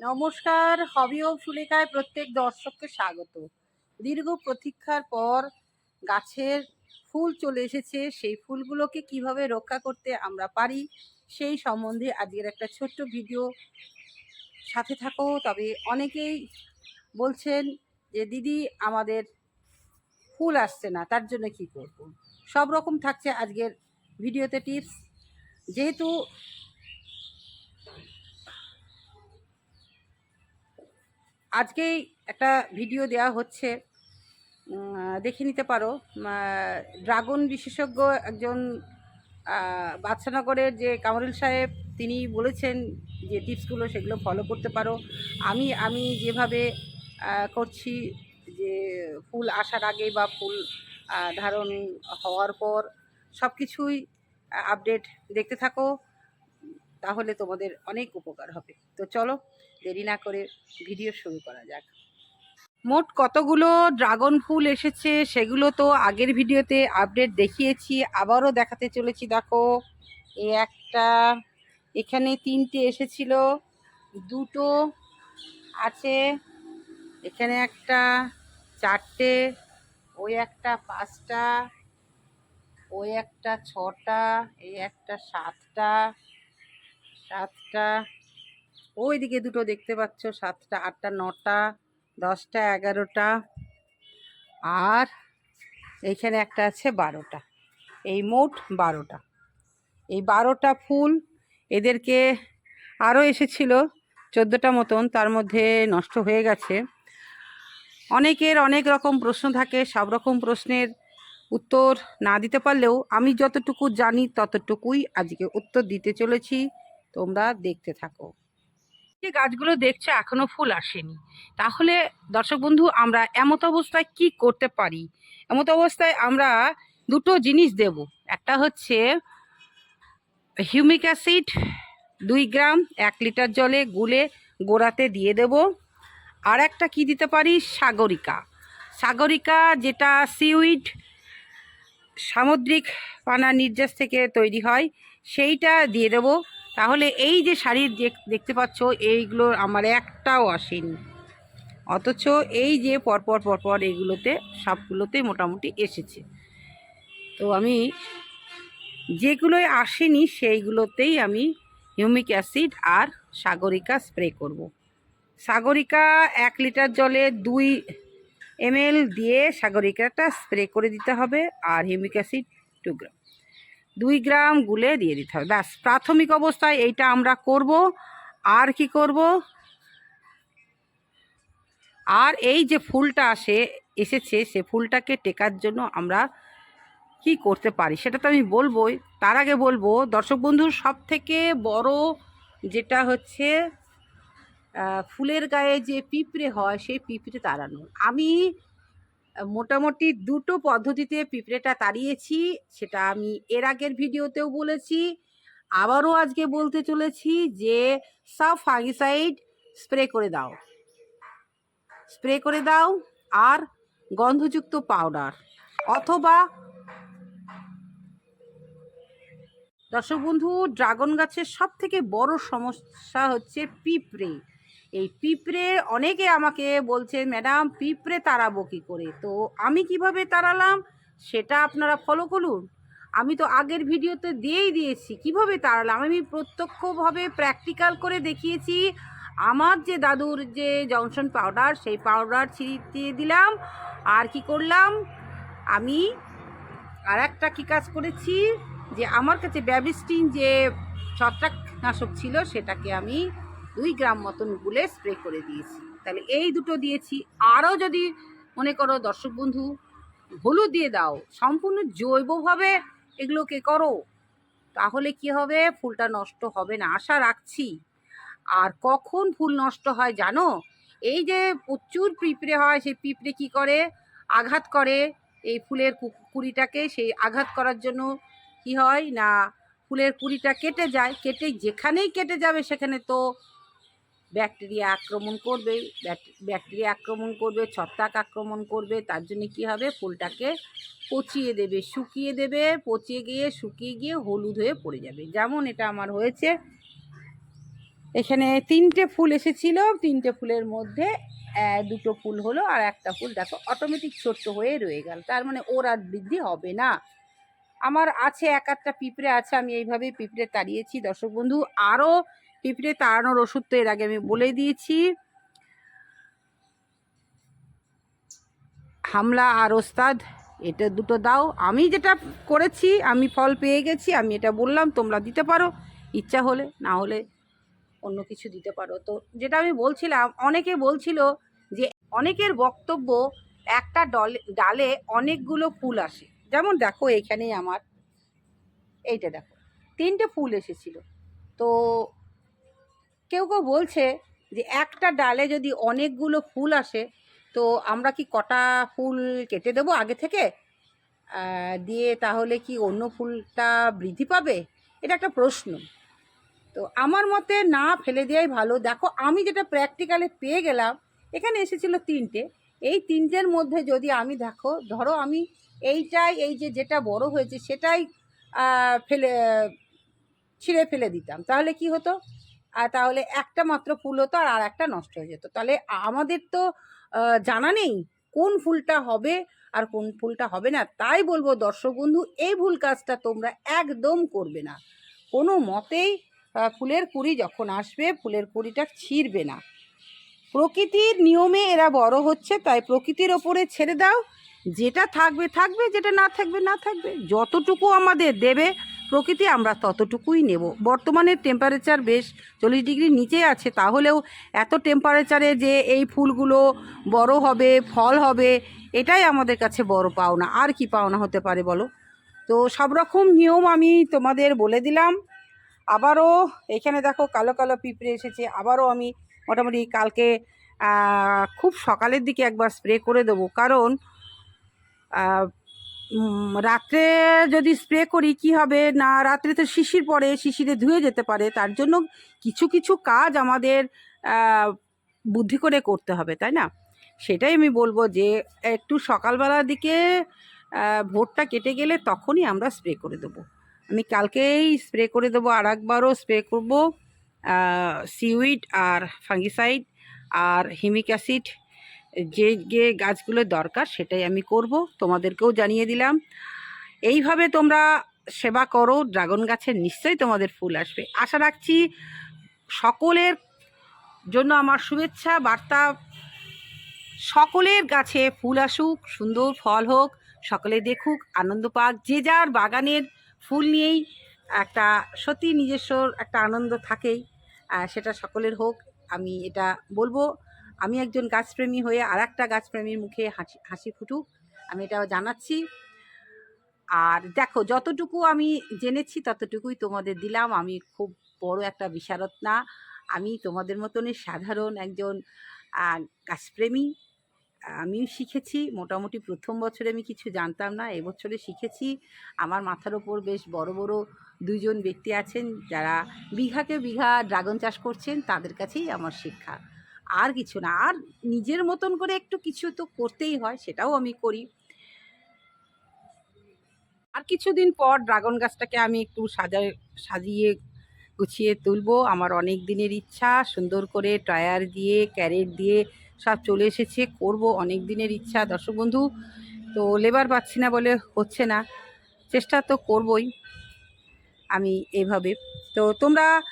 নমস্কার, হবি ও সুলেখায় প্রত্যেক দর্শককে স্বাগত। দীর্ঘ প্রতীক্ষার পর গাছের ফুল চলে এসেছে। সেই ফুলগুলোকে কীভাবে রক্ষা করতে আমরা পারি, সেই সম্বন্ধে আজকের একটা ছোট্ট ভিডিও। সাথে থাকো, তবে অনেকেই বলছেন যে, দিদি, আমাদের ফুল আসছে না, তার জন্য কি করব? সব রকম থাকছে আজকের ভিডিওতে টিপস। যেহেতু আজকেই একটা ভিডিও দেওয়া হচ্ছে। দেখে নিতে পারো। ড্রাগন বিশেষজ্ঞ একজন বাদশানগরের যে কামরুল সাহেব, তিনি বলেছেন যে টিপসগুলো সেগুলো ফলো করতে পারো। আমি আমি যেভাবে করছি যে ফুল আসার আগে বা ফুল ধারণ হওয়ার পর সব কিছুই আপডেট দেখতে থাকো। তাহলে তোমাদের অনেক উপকার হবে। তো চলো দেরি না করে ভিডিও শুরু করা যাক। মোট কতগুলো ড্রাগন ফুল এসেছে সেগুলো তো আগের ভিডিওতে আপডেট দেখিয়েছি, আবারও দেখাতে চলেছি। দেখো এই একটা, এখানে তিনটে এসেছিল, দুটো আছে, এখানে একটা, চারটে, ওই একটা পাঁচটা, ওই একটা ছটা, এই একটা সাতটা সাতটা ওইদিকে দুটো দেখতে পাচ্ছ, সাতটা, আটটা, নটা, দশটা, এগারোটা, আর এইখানে একটা আছে বারোটা। এই মোট বারোটা। এই বারোটা ফুল এদেরকে আরও এসেছিল চোদ্দোটা মতন, তার মধ্যে নষ্ট হয়ে গেছে। অনেকের অনেক রকম প্রশ্ন থাকে, সব রকম প্রশ্নের উত্তর না দিতে পারলেও আমি যতটুকু জানি ততটুকুই আজকে উত্তর দিতে চলেছি। তোমরা দেখতে থাকো। যে গাছগুলো দেখছ এখনও ফুল আসেনি। তাহলে দর্শক বন্ধু, আমরা এমত অবস্থায় কি করতে পারি? এমত অবস্থায় আমরা দুটো জিনিস দেব। একটা হচ্ছে হিউমিক অ্যাসিড দুই গ্রাম এক লিটার জলে গুলে গোড়াতে দিয়ে দেব। আর একটা কি দিতে পারি? সাগরিকা। সাগরিকা যেটা সিউইড সামুদ্রিক পানা নির্যাস থেকে তৈরি হয়, সেইটা দিয়ে দেব। তাহলে এই যে শাড়ির দেখতে পাচ্ছ এইগুলোর আমার একটাও আসেনি। অথচ এই যে পরপর পরপর এইগুলোতে সবগুলোতে মোটামুটি এসেছে। তো আমি যেগুলোই আসেনি, সেইগুলোতেই আমি হিউমিক অ্যাসিড আর সাগরিকা স্প্রে করব। সাগরিকা এক লিটার জলে দুই এমএল দিয়ে সাগরিকাটা স্প্রে করে দিতে হবে, আর হিউমিক অ্যাসিড টু গ্রাম। দুই গ্রাম গুলে দিয়ে দিতে হবে। ব্যাস, প্রাথমিক অবস্থায় এইটা আমরা করব। আর কি করব? আর এই যে ফুলটা আসে, এসেছে, সে ফুলটাকে টেকার জন্য আমরা কি করতে পারি? সেটা তো আমি বলবোই। তার আগে বলব, দর্শক বন্ধুর সব থেকে বড় যেটা হচ্ছে ফুলের গায়ে যে পিঁপড়ে হয়, সেই পিঁপড়ে তাড়ানো আমি মোটামুটি দুটো পদ্ধতিতে পিঁপড়েটা তাড়িয়েছি, সেটা আমি এর আগের ভিডিওতেও বলেছি। আবারও আজকে বলতে চলেছি যে সব ফাঙ্গিসাইড স্প্রে করে দাও। স্প্রে করে দাও আর গন্ধযুক্ত পাউডার অথবা দর্শক বন্ধু, ড্রাগন গাছের সব থেকে বড় সমস্যা হচ্ছে পিঁপড়ে। এই পিঁপড়ে অনেকে আমাকে বলছে, ম্যাডাম, পিঁপড়ে তাড়াবো কী করে? তো আমি কীভাবে তাড়ালাম সেটা আপনারা ফলো করুন। আমি তো আগের ভিডিওতে দিয়েই দিয়েছি, কীভাবে তাড়ালাম? আমি প্রত্যক্ষভাবে প্র্যাকটিক্যাল করে দেখিয়েছি। আমার যে দাদুর যে জংশন পাউডার সেই পাউডার ছিটিয়ে দিলাম। আর কি করলাম? আমি আর একটা কী কাজ করেছি? যে আমার কাছে ব্যাবিস্টিন যে ছত্রাকনাশক ছিল, সেটাকে আমি দুই গ্রাম মতন গুলে স্প্রে করে দিয়েছি। তাহলে এই দুটো দিয়েছি। আরও যদি মনে করো দর্শক বন্ধু, হলুদ দিয়ে দাও, সম্পূর্ণ জৈবভাবে এগুলোকে করো, তাহলে কি হবে? ফুলটা নষ্ট হবে না। আশা রাখছি। আর কখন ফুল নষ্ট হয় জানো? এই যে প্রচুর পিঁপড়ে হয়, সেই পিঁপড়ে কি করে? আঘাত করে। এই ফুলের কুড়িটাকে সেই আঘাত করার জন্য কি হয় না, ফুলের কুড়িটা কেটে যায়। কেটে যেখানেই কেটে যাবে সেখানে তো ব্যাকটেরিয়া আক্রমণ করবে ব্যাকটেরিয়া আক্রমণ করবে, ছত্রাক আক্রমণ করবে, তার জন্য কি হবে? ফুলটাকে পচিয়ে দেবে, শুকিয়ে দেবে, পচিয়ে গিয়ে, শুকিয়ে গিয়ে হলুদ হয়ে পড়ে যাবে। যেমন এটা আমার হয়েছে। এখানে তিনটে ফুল এসেছিল। তিনটে ফুলের মধ্যে দুটো ফুল হলো আর একটা ফুল দেখো অটোমেটিক ছোট্ট হয়ে রয়ে গেল। তার মানে ওর আর বৃদ্ধি হবে না। আমার আছে এক একটা পিঁপড়ে আছে, আমি এইভাবেই পিঁপড়ে তাড়িয়েছি। দর্শক বন্ধু, আরও পিঁপড়ে তাড়ানোর ওষুধ তো এর আগে আমি বলে দিয়েছি। হামলা আর ওস্তাদ, এটা দুটো দাও। আমি যেটা করেছি, আমি ফল পেয়ে গেছি, আমি এটা বললাম, তোমরা দিতে পারো। ইচ্ছা হলে, না হলে অন্য কিছু দিতে পারো। তো যেটা আমি বলছিলাম, অনেকে বলছিল যে অনেকের বক্তব্য একটা ডলে, ডালে অনেকগুলো ফুল আসে। যেমন দেখো, এখানেই আমার। এইটা দেখো, তিনটে ফুল এসেছিল। তো কেউ কেউ বলছে যে একটা ডালে যদি অনেকগুলো ফুল আসে, তো আমরা কি কটা ফুল কেটে দেবো আগে থেকে? দিয়ে তাহলে কি অন্য ফুলটা বৃদ্ধি পাবে? এটা একটা প্রশ্ন। তো আমার মতে না ফেলে দেওয়াই ভালো। দেখো, আমি যেটা প্র্যাকটিক্যালে পেয়ে গেলাম, এখানে এসেছিল তিনটে। এই তিনটের মধ্যে যদি আমি দেখো, ধরো আমি এইটাই, এই যে যেটা বড় হয়েছে, সেটাই ফেলে, ছিঁড়ে ফেলে দিতাম। তাহলে কি হতো? আর তাহলে একটা মাত্র ফুল হতো আর আর একটা নষ্ট হয়ে যেত। তাহলে আমাদের তো জানা নেই কোন ফুলটা হবে আর কোন ফুলটা হবে না। তাই বলব দর্শক বন্ধু, এই ভুল কাজটা তোমরা একদম করবে না। কোনো মতেই ফুলের কুড়ি যখন আসবে, ফুলের কুড়িটা ছিঁড়বে না। প্রকৃতির নিয়মে এরা বড় হচ্ছে, তাই প্রকৃতির ওপরে ছেড়ে দাও। যেটা থাকবে থাকবে, যেটা না থাকবে না থাকবে। যতটুকু আমাদের দেবে প্রকৃতি আমরা ততটুকুই নেব। বর্তমানে টেম্পারেচার বেশ চল্লিশ ডিগ্রির নিচে আছে, তাহলেও এত টেম্পারেচারে যে এই ফুলগুলো বড় হবে, ফল হবে, এটাই আমাদের কাছে বড় পাওনা। আর কি পাওনা হতে পারে বলো? তো সব রকম নিয়ম আমি তোমাদের বলে দিলাম। আবারও এখানে দেখো কালো কালো পিঁপড়ে এসেছে, আবারও আমি মোটামুটি কালকে খুব সকালের দিকে একবার স্প্রে করে দেবো। কারণ রাত্রে যদি স্প্রে করি, কি হবে? না, রাত্রে তো শিশির পরে শিশিরে ধুয়ে যেতে পারে। তার জন্য কিছু কিছু কাজ আমাদের বুদ্ধি করে করতে হবে, তাই না? সেটাই আমি বলব যে, একটু সকালবেলার দিকে ভোরটা কেটে গেলে তখনই আমরা স্প্রে করে দেবো। আমি কালকেই স্প্রে করে দেবো আর একবারও স্প্রে করব সিউইড আর ফাঙ্গিসাইড আর হিমিক অ্যাসিড যে যে গাছগুলো দরকার সেটাই আমি করব, তোমাদেরকেও জানিয়ে দিলাম। এইভাবে তোমরা সেবা করো, ড্রাগন গাছের নিশ্চয়ই তোমাদের ফুল আসবে। আশা রাখছি সকলের জন্য আমার শুভেচ্ছা, বার্তা। সকলের গাছে ফুল আসুক, সুন্দর ফল হোক, সকলে দেখুক, আনন্দ পাক, যে যার বাগানের ফুল নিয়েই একটা সত্যি নিজস্ব একটা আনন্দ থাকেই সেটা সকলের হোক, আমি এটা বলব। আমি একজন গাছপ্রেমী হয়ে আর একটা গাছপ্রেমীর মুখে হাসি হাসি ফুটুক, আমি এটা জানাচ্ছি। আর দেখো, যতটুকু আমি জেনেছি ততটুকুই তোমাদের দিলাম। আমি খুব বড় একটা বিশারদ না আমি তোমাদের মতনই সাধারণ একজন গাছপ্রেমী। আমিও শিখেছি। মোটামুটি প্রথম বছরে আমি কিছু জানতাম না, এবছরে শিখেছি। আমার মাথার ওপর বেশ বড় বড় দুইজন ব্যক্তি আছেন যারা বিঘাকে বিঘা ড্রাগন চাষ করছেন, তাদের কাছেই আমার শিক্ষা। আর কিছু না। আর নিজের মতন করে একটু কিছু তো করতেই হয়, সেটাও আমি করি। আর কিছুদিন পর ড্রাগন গাছটাকে আমি একটু সাজায় সাজিয়ে গুছিয়ে তুলবো। আমার অনেক দিনের ইচ্ছা, সুন্দর করে টায়ার দিয়ে, ক্যারেট দিয়ে সব চলে এসেছে, করব অনেক দিনের ইচ্ছা। দর্শক বন্ধু, তো লেবার পাচ্ছি না বলে হচ্ছে না। চেষ্টা তো করবই। আমি এভাবে। তো তোমরা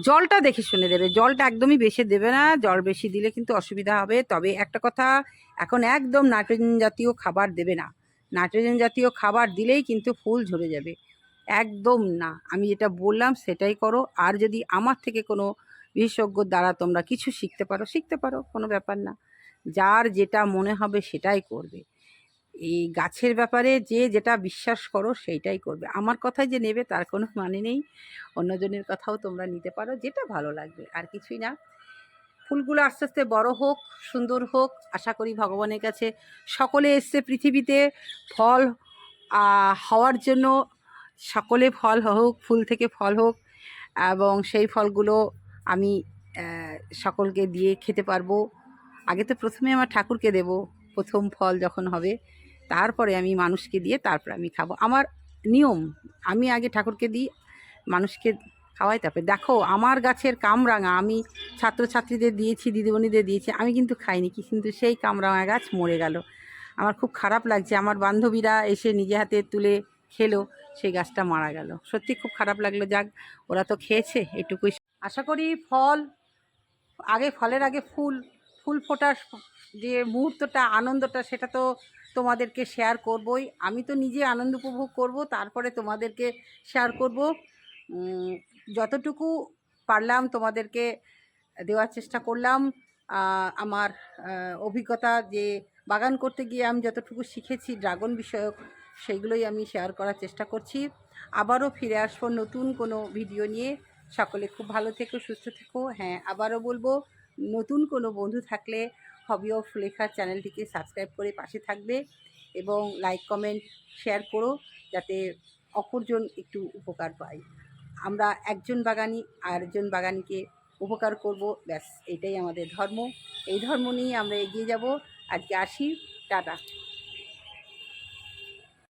জলটা দেখে শুনে দেবে। জলটা একদমই বেশি দেবে না, জল বেশি দিলে কিন্তু অসুবিধা হবে। তবে একটা কথা, এখন একদম নাইট্রোজেন জাতীয় খাবার দেবে না। নাইট্রোজেন জাতীয় খাবার দিলেই কিন্তু ফুল ঝরে যাবে। একদম না। আমি যেটা বললাম সেটাই করো। আর যদি আমার থেকে কোনো বিশেষজ্ঞর দ্বারা তোমরা কিছু শিখতে পারো শিখতে পারো, কোনো ব্যাপার না। যার যেটা মনে হবে সেটাই করবে। এই গাছের ব্যাপারে যে যেটা বিশ্বাস করো সেইটাই করবে। আমার কথাই যে নেবে তার কোনো মানে নেই। অন্যজনের কথাও তোমরা নিতে পারো, যেটা ভালো লাগবে, আর কিছুই না। ফুলগুলো আস্তে আস্তে বড় হোক, সুন্দর হোক, আশা করি ভগবানের কাছে সকলে এসছে পৃথিবীতে। ফল হওয়ার জন্য সকলে ফল হোক, ফুল থেকে ফল হোক, এবং সেই ফলগুলো আমি সকলকে দিয়ে খেতে পারব। আগে তো প্রথমে আমার ঠাকুরকে দেব, প্রথম ফল যখন হবে তারপরে আমি মানুষকে দিয়ে তারপর আমি খাব। আমার নিয়ম, আমি আগে ঠাকুরকে দিই, মানুষকে খাওয়াই, তারপরে দেখো আমার গাছের কামরাঙা, আমি ছাত্রছাত্রীদের দিয়েছি, দিদিমণিদের দিয়েছি, আমি কিন্তু খাইনি, কি কিন্তু সেই কামরাঙা গাছ মরে গেল। আমার খুব খারাপ লাগছে, আমার বান্ধবীরা এসে নিজে হাতে তুলে খেলো, সেই গাছটা মারা গেল। সত্যি খুব খারাপ লাগল, যাক, ওরা তো খেয়েছে, এটুকুই। আশা করি ফল, আগে, ফলের আগে ফুল ফুল ফোটার যে মুহূর্তটা, আনন্দটা, সেটা তো তোমাদেরকে শেয়ার করবই। আমি তো নিজে আনন্দ উপভোগ করব, তারপরে তোমাদেরকে শেয়ার করব। যতটুকু পারলাম তোমাদেরকে দেওয়ার চেষ্টা করলাম। আমার অভিজ্ঞতা যে বাগান করতে গিয়ে আমি যতটুকু শিখেছি, ড্রাগন বিষয়ক, সেইগুলোই আমি শেয়ার করার চেষ্টা করছি। আবারও ফিরে আসব নতুন কোনো ভিডিও নিয়ে। সকলে খুব ভালো থেকো, সুস্থ থেকো। হ্যাঁ আবারও বলব, নতুন কোনো বন্ধু থাকলে হবি অফ লেখার চ্যানেলটিকে সাবস্ক্রাইব করে পাশে থাকবে এবং লাইক কমেন্ট শেয়ার করো যাতে অপরজন একটু উপকার পায়। আমরা একজন বাগানি, আরেকজন বাগানিকে উপকার করব। ব্যাস, এটাই আমাদের ধর্ম। এই ধর্ম নিয়ে আমরা এগিয়ে যাব। আজকে আসি। টাটা।